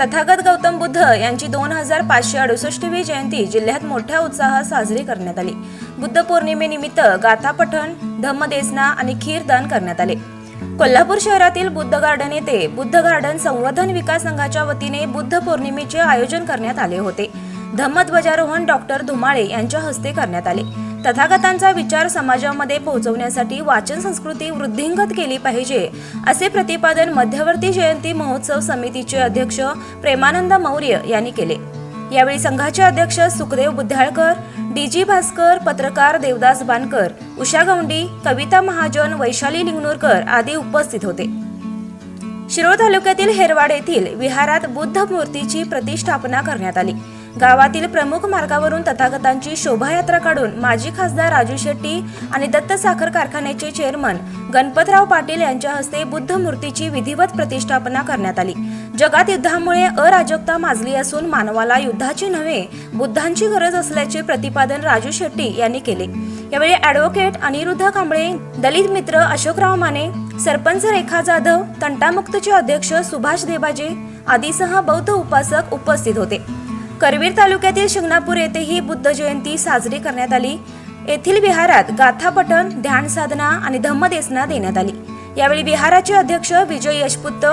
तथागत गौतम बुद्ध यांची दोन हजार पाचशे अडुसष्टवी जयंती जिल्ह्यात मोठ्या उत्साहात साजरी करण्यात आली. बुद्ध पौर्णिमेनिमित्त गाथा पठण धम्मदेसना आणि खीरदान करण्यात आले. कोल्हापूर शहरातील बुद्ध गार्डन येथे बुद्ध गार्डन संवर्धन विकास संघाच्या वतीने बुद्ध पौर्णिमेचे आयोजन करण्यात आले होते. धम्मध्वजारोहण डॉक्टर धुमाळे यांच्या हस्ते करण्यात आले. तथागतांचा विचार समाजामध्ये पोहोचवण्यासाठी वाचन संस्कृती वृद्धिंगत केली पाहिजे असे प्रतिपादन मध्यवर्ती जयंती महोत्सव समितीचे अध्यक्ष प्रेमानंद मौर्य यांनी केले. यावेळी संघाचे अध्यक्ष सुखदेव बुद्धाळकर डी जी भास्कर पत्रकार देवदास बानकर उषा गौंडी कविता महाजन वैशाली लिंगणूरकर आदी उपस्थित होते. शिरोळ तालुक्यातील हेरवाड येथील विहारात बुद्ध मूर्तीची प्रतिष्ठापना करण्यात आली. गावातील प्रमुख मार्गावरून तथागतांची शोभायात्रा काढून माजी खासदार राजू शेट्टी आणि दत्त साखर कारखान्याचे चेअरमन गणपतराव पाटील यांच्या हस्ते बुद्ध मूर्तीची विधिवत प्रतिष्ठापना करण्यात आली. जगात युद्धामुळे अराजकता माजली असून मानवाला युद्धाची नव्हे बुद्धांची गरज असल्याचे प्रतिपादन राजू शेट्टी यांनी केले. यावेळी ॲडव्होकेट अनिरुद्ध कांबळे दलित मित्र अशोकराव माने सरपंच रेखा जाधव तंटामुक्तचे अध्यक्ष सुभाष देबाजे आदीसह बौद्ध उपासक उपस्थित होते. करवीर तालुक्यातील शिंगणापूर येथेही बुद्ध जयंती साजरी करण्यात आली. येथील विहारात गाथापठण ध्यान साधना आणि धम्मदेसना देण्यात आली. यावेळी विहाराचे अध्यक्ष विजय यशपुत्त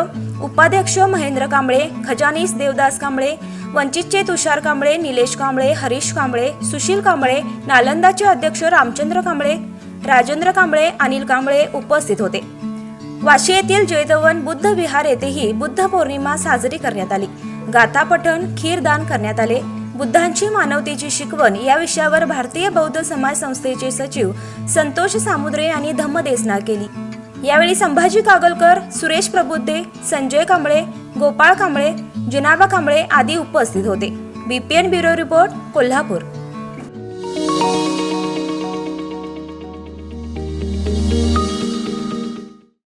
उपाध्यक्ष महेंद्र कांबळे खजानीस देवदास कांबळे वंचितचे तुषार कांबळे निलेश कांबळे हरीश कांबळे सुशील कांबळे नालंदाचे अध्यक्ष रामचंद्र कांबळे राजेंद्र कांबळे अनिल कांबळे उपस्थित होते. वाशी येथील जैतवन बुद्ध विहार येथेही बुद्ध पौर्णिमा साजरी करण्यात आली. गाथा पठण खीरदान करण्यात आले. बुद्धांची मानवतेची शिकवण या विषयावर भारतीय बौद्ध समाज संस्थेचे सचिव संतोष सामुद्रे यांनी धम्मदेसना केली. यावेळी संभाजी कागलकर सुरेश प्रबुद्धे संजय कांबळे गोपाळ कांबळे जिनाबा कांबळे आदी उपस्थित होते. BPN bureau report Kolhapur.